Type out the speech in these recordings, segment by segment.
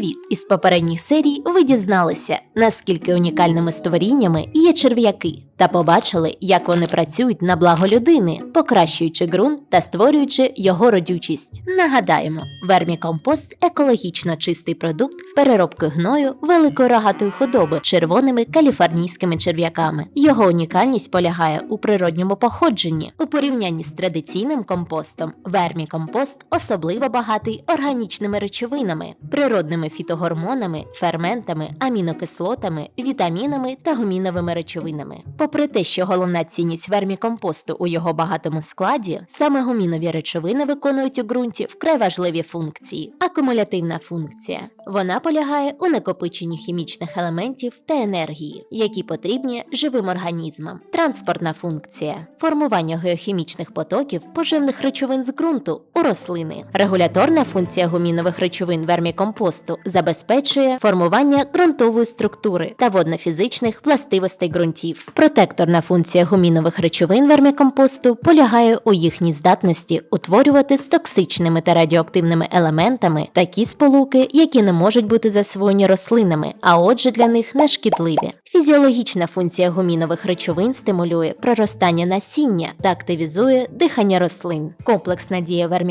Привіт! Із попередніх серій ви дізналися, наскільки унікальними створіннями є черв'яки, та побачили, як вони працюють на благо людини, покращуючи ґрунт та створюючи його родючість. Нагадаємо, вермікомпост екологічно чистий продукт переробки гною великої рогатої худоби червоними каліфорнійськими черв'яками. Його унікальність полягає у природньому походженні. У порівнянні з традиційним компостом, вермікомпост особливо багатий органічними речовинами, природними фітогормонами, ферментами, амінокислотами, вітамінами та гуміновими речовинами. Попри те, що головна цінність вермікомпосту у його багатому складі, саме гумінові речовини виконують у ґрунті вкрай важливі функції. Акумулятивна функція. Вона полягає у накопиченні хімічних елементів та енергії, які потрібні живим організмам. Транспортна функція формування геохімічних потоків поживних речовин з ґрунту у рослини. Регуляторна функція гумінових речовин вермікомпосту забезпечує формування ґрунтової структури та воднофізичних властивостей ґрунтів. Протекторна функція гумінових речовин вермікомпосту полягає у їхній здатності утворювати з токсичними та радіоактивними елементами такі сполуки, які не можуть бути засвоєні рослинами, а отже для них не шкідливі. Фізіологічна функція гумінових речовин стимулює проростання насіння та активізує дихання рослин. Комплексна дія вермікомпосту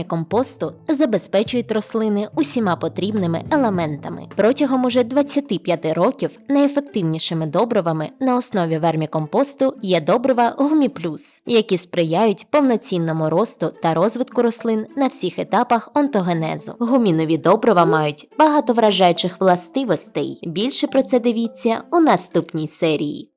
забезпечує рослини усіма потрібними елементами. Протягом уже 25 років найефективнішими добривами на основі вермікомпосту є добрива Гуміплюс, які сприяють повноцінному росту та розвитку рослин на всіх етапах онтогенезу. Гумінові добрива мають багато вражаючих властивостей. Більше про це дивіться у наступній серії.